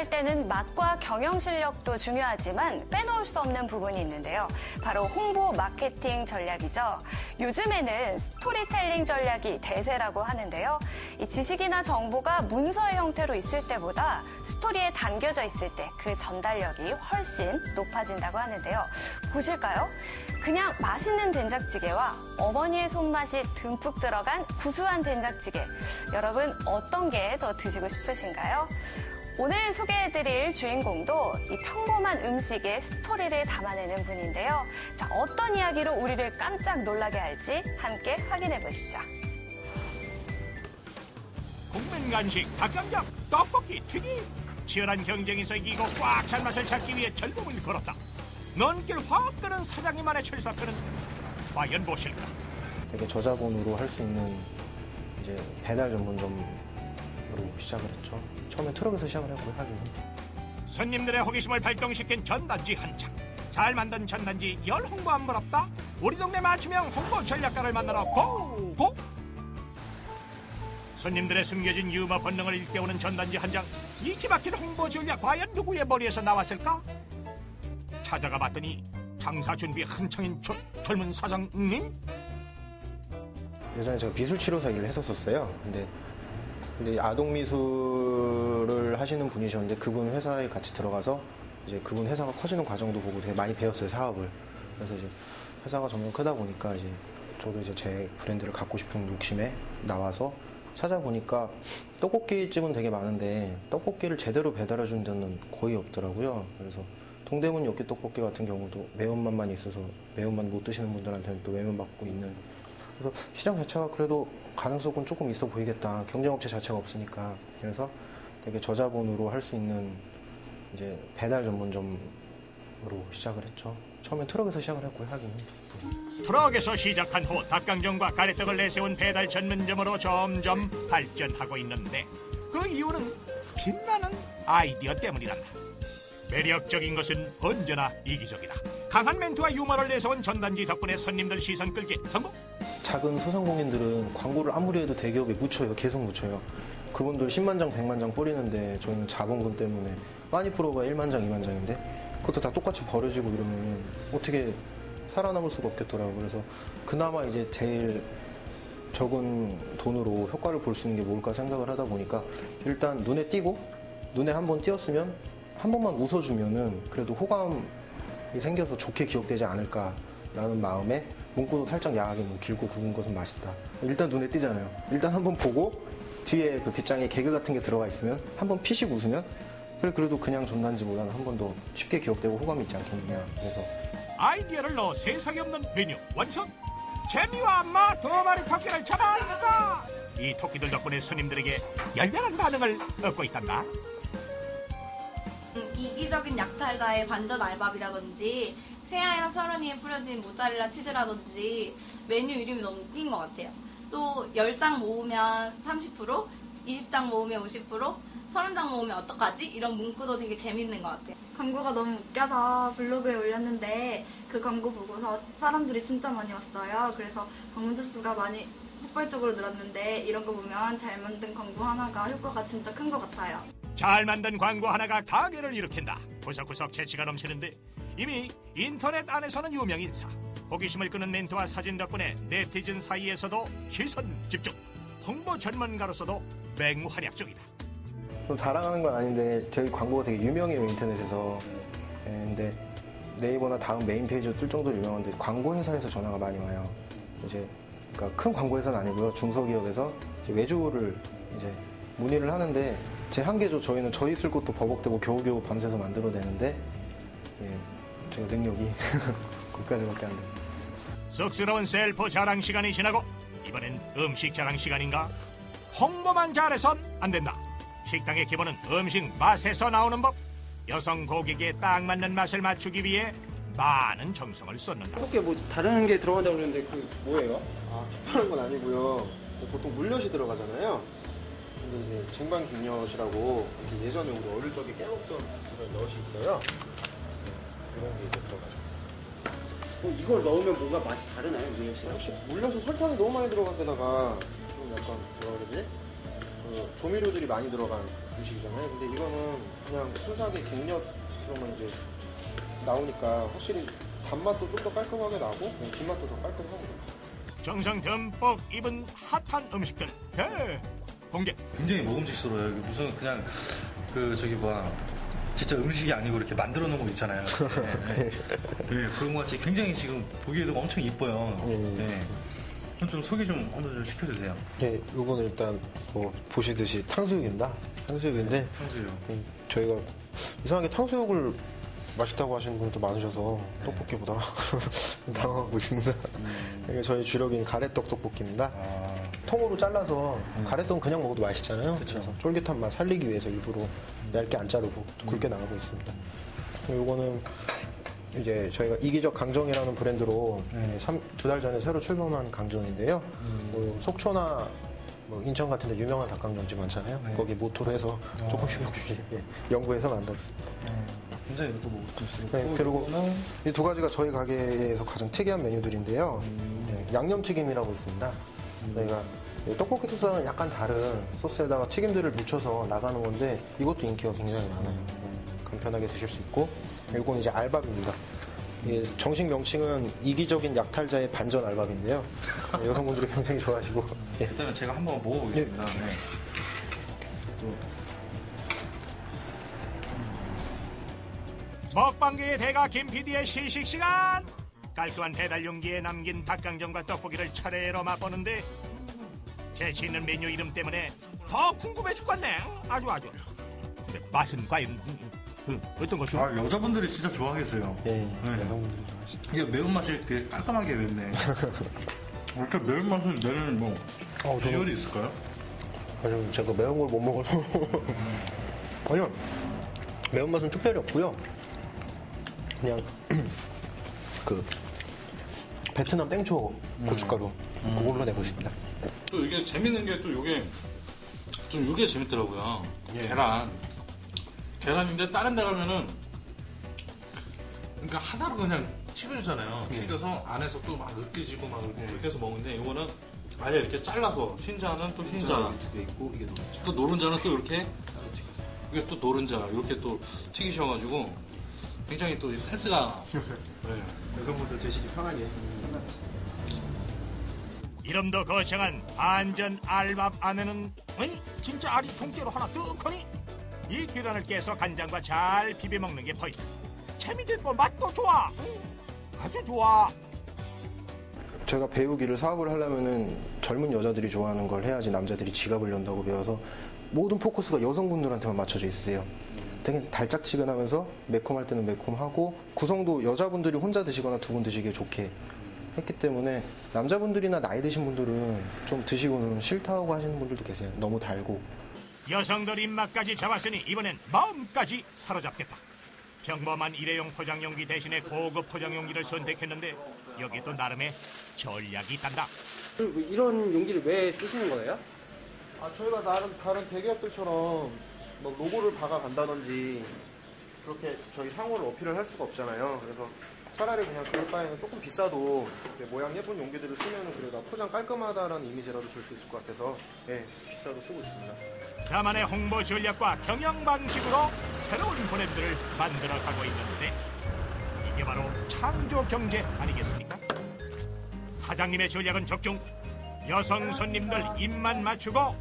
할 때는 맛과 경영 실력도 중요하지만 빼놓을 수 없는 부분이 있는데요. 바로 홍보 마케팅 전략이죠. 요즘에는 스토리텔링 전략이 대세라고 하는데요. 이 지식이나 정보가 문서의 형태로 있을 때보다 스토리에 담겨져 있을 때 그 전달력이 훨씬 높아진다고 하는데요. 보실까요? 그냥 맛있는 된장찌개와 어머니의 손맛이 듬뿍 들어간 구수한 된장찌개. 여러분 어떤 게 더 드시고 싶으신가요? 오늘 소개해드릴 주인공도 이 평범한 음식에 스토리를 담아내는 분인데요. 자, 어떤 이야기로 우리를 깜짝 놀라게 할지 함께 확인해 보시죠. 국민 간식 닭강정 떡볶이 튀김 치열한 경쟁에서 이기고 꽉 찬 맛을 찾기 위해 절벽을 걸었다 눈길 확 뜨는 사장님만의 출사표는 과연 무엇일까 되게 저자본으로 할 수 있는 이제 배달 전문점으로 시작을 했죠. 처음에 트럭에서 시작을 했고요, 하기는. 손님들의 호기심을 발동시킨 전단지 한창. 잘 만든 전단지 열 홍보 안 부럽다? 우리 동네 맞춤형 홍보 전략가를 만나러 고 고! 손님들의 숨겨진 유머 본능을 일깨우는 전단지 한 장. 이 기 막힌 홍보 전략 과연 누구의 머리에서 나왔을까? 찾아가 봤더니 장사 준비 한창인 저, 젊은 사장님? 예전에 제가 미술치료사 일을 했었었어요. 근데, 근데 아동 미술을 하시는 분이셨는데 그분 회사에 같이 들어가서 이제 그분 회사가 커지는 과정도 보고 되게 많이 배웠어요, 사업을. 그래서 이제 회사가 점점 크다 보니까 이제 저도 이제 제 브랜드를 갖고 싶은 욕심에 나와서 찾아보니까 떡볶이집은 되게 많은데 떡볶이를 제대로 배달해 주는 데는 거의 없더라고요. 그래서 동대문 엽기 떡볶이 같은 경우도 매운맛만 있어서 매운맛 못 드시는 분들한테는 또 외면 받고 있는 그래서 시장 자체가 그래도 가능성은 조금 있어 보이겠다. 경쟁업체 자체가 없으니까. 그래서 되게 저자본으로 할 수 있는 이제 배달 전문점으로 시작을 했죠. 처음에 트럭에서 시작을 했고요, 하긴. 트럭에서 시작한 후 닭강정과 가래떡을 내세운 배달 전문점으로 점점 발전하고 있는데 그 이유는 빛나는 아이디어 때문이란다. 매력적인 것은 언제나 이기적이다. 강한 멘트와 유머를 내세운 전단지 덕분에 손님들 시선 끌기 성공. 작은 소상공인들은 광고를 아무리 해도 대기업에 묻혀요. 계속 묻혀요. 그분들 10만 장, 100만 장 뿌리는데 저희는 자본금 때문에 많이 풀어봐 1만 장, 2만 장인데 그것도 다 똑같이 버려지고 이러면 어떻게 살아남을 수가 없겠더라고요. 그래서 그나마 이제 제일 적은 돈으로 효과를 볼 수 있는 게 뭘까 생각을 하다 보니까 일단 눈에 띄고 눈에 한 번 띄었으면 한 번만 웃어주면은 그래도 호감이 생겨서 좋게 기억되지 않을까 라는 마음에 문구도 살짝 야하게 뭐 길고 굵은 것은 맛있다. 일단 눈에 띄잖아요. 일단 한번 보고 뒤에 그 뒷장에 개그 같은 게 들어가 있으면 한번 피식 웃으면 그래 그래도 그냥 전단지보다는 한 번 더 쉽게 기억되고 호감이 있지 않겠느냐. 그래서 아이디어를 넣어 세상에 없는 메뉴 완성. 재미와 맛 두 마리 토끼를 잡아다. 이 토끼들 덕분에 손님들에게 열렬한 반응을 얻고 있단다. 음, 이기적인 약탈자의 반전 알밥이라든지 새하얀 설은이에 뿌려진 모짜렐라 치즈라든지 메뉴 이름이 너무 웃긴 것 같아요. 또 10장 모으면 30%, 20장 모으면 50%, 30장 모으면 어떡하지? 이런 문구도 되게 재밌는 것 같아요. 광고가 너무 웃겨서 블로그에 올렸는데 그 광고 보고서 사람들이 진짜 많이 왔어요. 그래서 방문자 수가 많이 폭발적으로 늘었는데 이런 거 보면 잘 만든 광고 하나가 효과가 진짜 큰 것 같아요. 잘 만든 광고 하나가 가게를 일으킨다. 구석구석 재치가 넘치는데 이미 인터넷 안에서는 유명 인사. 호기심을 끄는 멘트와 사진 덕분에 네티즌 사이에서도 시선 집중. 홍보 전문가로서도 맹활약 중이다. 좀 자랑하는 건 아닌데 저희 광고가 되게 유명해요 인터넷에서. 예, 근데 네이버나 다음 메인 페이지로 뜰 정도로 유명한데 광고 회사에서 전화가 많이 와요. 이제 그러니까 큰 광고 회사는 아니고요 중소기업에서 이제 외주를 이제 문의를 하는데 제 한계죠. 저희는 저희 쓸 것도 버벅대고 겨우겨우 밤새서 만들어내는데 예, 제가 능력이 거기까지밖에 안 됩니다. 쑥스러운 셀프 자랑 시간이 지나고 이번엔 음식 자랑 시간인가? 홍보만 잘해선 안 된다. 식당의 기본은 음식 맛에서 나오는 법. 여성 고객에 딱 맞는 맛을 맞추기 위해 많은 정성을 쏟는다. 떡볶이에 뭐 다른 게 들어간다고 그러는데 그 뭐예요? 아, 하는 건 아니고요. 보통 물엿이 들어가잖아요. 근데 이제 쟁반 김엿이라고 이렇게 예전에 우리 어릴 적에 깨먹던 그런 엿이 있어요. 네, 이런 게 이제 들어가죠. 어, 이걸 넣으면 뭔가 맛이 다르나요, 미연 씨랑? 혹시 물엿에 설탕이 너무 많이 들어간 데다가 좀 약간 뭐라 그러지? 그 조미료들이 많이 들어간 음식이잖아요. 근데 이거는 그냥 순수하게 갱년으로만 이제 나오니까 확실히 단맛도 좀 더 깔끔하게 나고 그냥 뒷맛도 더 깔끔하고 정성 듬뿍 입은 핫한 음식들 대 공개 굉장히 먹음직스러워요. 무슨 그냥 그 저기 뭐야 진짜 음식이 아니고 이렇게 만들어 놓은 거 있잖아요. 네, 네. 네, 그런 거 같이 굉장히 지금 보기에도 엄청 이뻐요. 예, 예. 네. 그럼 좀 소개 좀 한번 좀 시켜주세요. 예, 요거는 일단 뭐 보시듯이 탕수육입니다. 탕수육인데 평소요. 음, 저희가 이상하게 탕수육을 맛있다고 하시는 분들도 많으셔서 떡볶이보다 당황하고 있습니다. 이게 저희 주력인 가래떡 떡볶이입니다. 아, 통으로 잘라서 가래떡은 그냥 먹어도 맛있잖아요. 그래서 쫄깃한 맛 살리기 위해서 일부러 얇게 안 자르고 굵게 나가고 있습니다. 요거는 이제 저희가 이기적 강정이라는 브랜드로 두 달 전에 새로 출범한 강정인데요. 뭐 속초나 뭐 인천 같은 데 유명한 닭강정집 많잖아요. 네. 거기 모토로 해서 조금씩 조금씩 예, 연구해서 만들었습니다. 굉장히 뭐 좀. 네, 그리고 이 두 가지가 저희 가게에서 가장 특이한 메뉴들인데요. 네, 양념튀김이라고 있습니다. 저희가 이 떡볶이 소스와는 약간 다른 소스에다가 튀김들을 묻혀서 나가는 건데 이것도 인기가 굉장히 많아요. 네, 간편하게 드실 수 있고 이건 이제 알밥입니다. 이 정식 명칭은 이기적인 약탈자의 반전 알밥인데요. 네, 여성분들이 굉장히 좋아하시고 예. 일단은 제가 한번 먹어보겠습니다. 예. 네. 먹방계의 대가 김 PD의 시식 시간 깔끔한 배달 용기에 남긴 닭강정과 떡볶이를 차례로 맛보는데 재치 있는 메뉴 이름 때문에 더 궁금해 죽겠네 아주 아주 근데 맛은 과연 음, 음, 어떤 것이요? 아 여자분들이 진짜 좋아하겠어요. 예, 네. 여성분들이 좋아하시죠. 이게 매운맛이 이렇게 깔끔하게 맵네. 이렇게 매운맛을 내는 뭐 어, 저는- 비결이 있을까요? 아니요, 제가 매운 걸 못 먹어서. 아니요, 매운맛은 특별히 없고요. 그냥, 그, 베트남 땡초 고춧가루, 그걸로 내고 있습니다. 또 이게 재밌는 게 또 이게 좀 이게 재밌더라고요. 예. 계란. 계란인데 다른 데 가면은 그러니까 하나로 그냥 튀겨주잖아요. 예. 튀겨서 안에서 또 막 으깨지고 막 이렇게 해서 먹는데 이거는 아예 이렇게 잘라서 흰자는 또 흰자 두개 있고 이게 노른자. 또 노른자는 또 이렇게 이게 또 노른자 이렇게 또 튀기셔가지고 굉장히 또 센스가 네. 여성분들 드시기 편하게 이름도 거창한 반전 알밥 안에는 어이? 진짜 알이 통째로 하나 뚝하니? 이 계란을 깨서 간장과 잘 비벼 먹는 게 포인트. 재미있고 맛도 좋아. 음, 아주 좋아. 제가 배우기를 사업을 하려면은 젊은 여자들이 좋아하는 걸 해야지 남자들이 지갑을 연다고 배워서 모든 포커스가 여성분들한테만 맞춰져 있으세요. 되게 달짝지근하면서 매콤할 때는 매콤하고 구성도 여자분들이 혼자 드시거나 두 분 드시기에 좋게 했기 때문에 남자분들이나 나이 드신 분들은 좀 드시고는 싫다고 하시는 분들도 계세요. 너무 달고. 여성들 입맛까지 잡았으니 이번엔 마음까지 사로잡겠다 평범한 일회용 포장용기 대신에 고급 포장용기를 선택했는데 여기 또 나름의 전략이 있단다 그리고 이런 용기를 왜 쓰시는 거예요? 아, 저희가 나름 다른 대기업들처럼 뭐 로고를 박아 간다든지 그렇게 저희 상호를 어필을 할 수가 없잖아요. 그래서 차라리 그냥 그럴 바에는 조금 비싸도 모양 예쁜 용기들을 쓰면은 그래도 포장 깔끔하다라는 이미지라도 줄 수 있을 것 같아서 예, 비싸도 쓰고 있습니다. 나만의 홍보 전략과 경영 방식으로 새로운 브랜드를 만들어 가고 있는데 이게 바로 창조 경제 아니겠습니까? 사장님의 전략은 적중 여성 손님들 입만 맞추고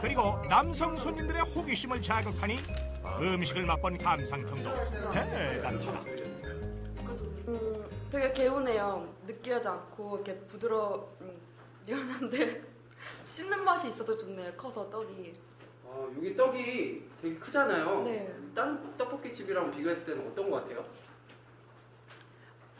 그리고 남성 손님들의 호기심을 자극하니 음식을 맛본 감상평도 대단하다. 음, 되게 개운해요. 느끼하지 않고 이렇게 부드러, 음, 미안한데 씹는 맛이 있어서 좋네요. 커서 떡이. 어, 여기 떡이 되게 크잖아요. 네. 딴 떡볶이 집이랑 비교했을 때는 어떤 것 같아요?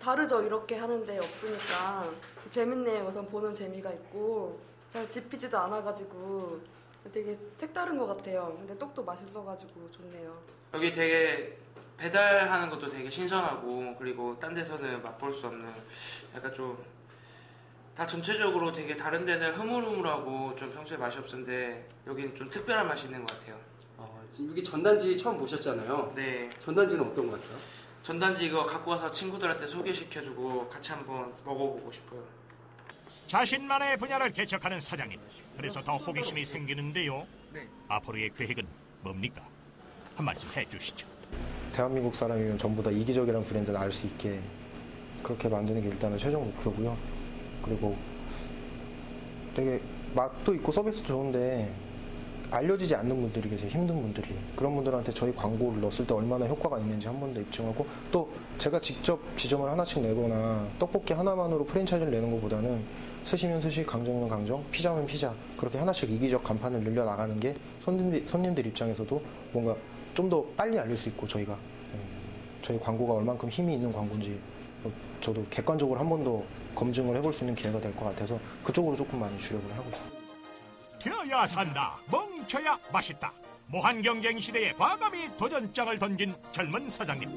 다르죠. 이렇게 하는데 없으니까 재밌네요. 우선 보는 재미가 있고 잘 집히지도 않아가지고 되게 색다른 것 같아요. 근데 떡도 맛있어가지고 좋네요. 여기 되게 배달하는 것도 되게 신선하고 그리고 딴 데서는 맛볼 수 없는 약간 좀 다 전체적으로 되게 다른 데는 흐물흐물하고 좀 평소에 맛이 없었는데 여기는 좀 특별한 맛이 있는 것 같아요. 어, 지금 여기 전단지 처음 보셨잖아요. 네, 전단지는 어떤 것 같아요? 전단지 이거 갖고 와서 친구들한테 소개시켜주고 같이 한번 먹어보고 싶어요. 자신만의 분야를 개척하는 사장님. 그래서 더 호기심이 생기는데요. 앞으로의 계획은 뭡니까? 한 말씀 해주시죠. 대한민국 사람이면 전부 다 이기적이라는 브랜드를 알수 있게 그렇게 만드는 게 일단은 최종 목표고요. 그리고 되게 맛도 있고 서비스도 좋은데 알려지지 않는 분들이 계세요. 힘든 분들이. 그런 분들한테 저희 광고를 넣었을 때 얼마나 효과가 있는지 한 번 더 입증하고 또 제가 직접 지점을 하나씩 내거나 떡볶이 하나만으로 프랜차이즈를 내는 것보다는 스시면 스시, 강정이면 강정, 피자면 피자 그렇게 하나씩 이기적 간판을 늘려 나가는 게 손님들, 손님들 입장에서도 뭔가 좀 더 빨리 알릴 수 있고 저희가. 예, 저희 광고가 얼만큼 힘이 있는 광고인지 어, 저도 객관적으로 한 번 더 검증을 해볼 수 있는 기회가 될 것 같아서 그쪽으로 조금 많이 주력을 하고 있습니다. 튀어야 산다. 멍쳐야 맛있다. 무한 경쟁 시대에 과감히 도전장을 던진 젊은 사장님.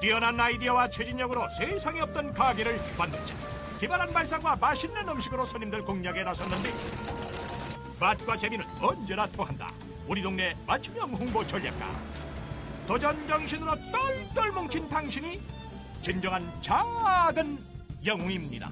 뛰어난 아이디어와 추진력으로 세상에 없던 가게를 만들자. 기발한 발상과 맛있는 음식으로 손님들 공략에 나섰는데 맛과 재미는 언제나 통한다. 우리 동네 맞춤형 홍보 전략가. 도전 정신으로 똘똘 뭉친 당신이 진정한 작은 영웅입니다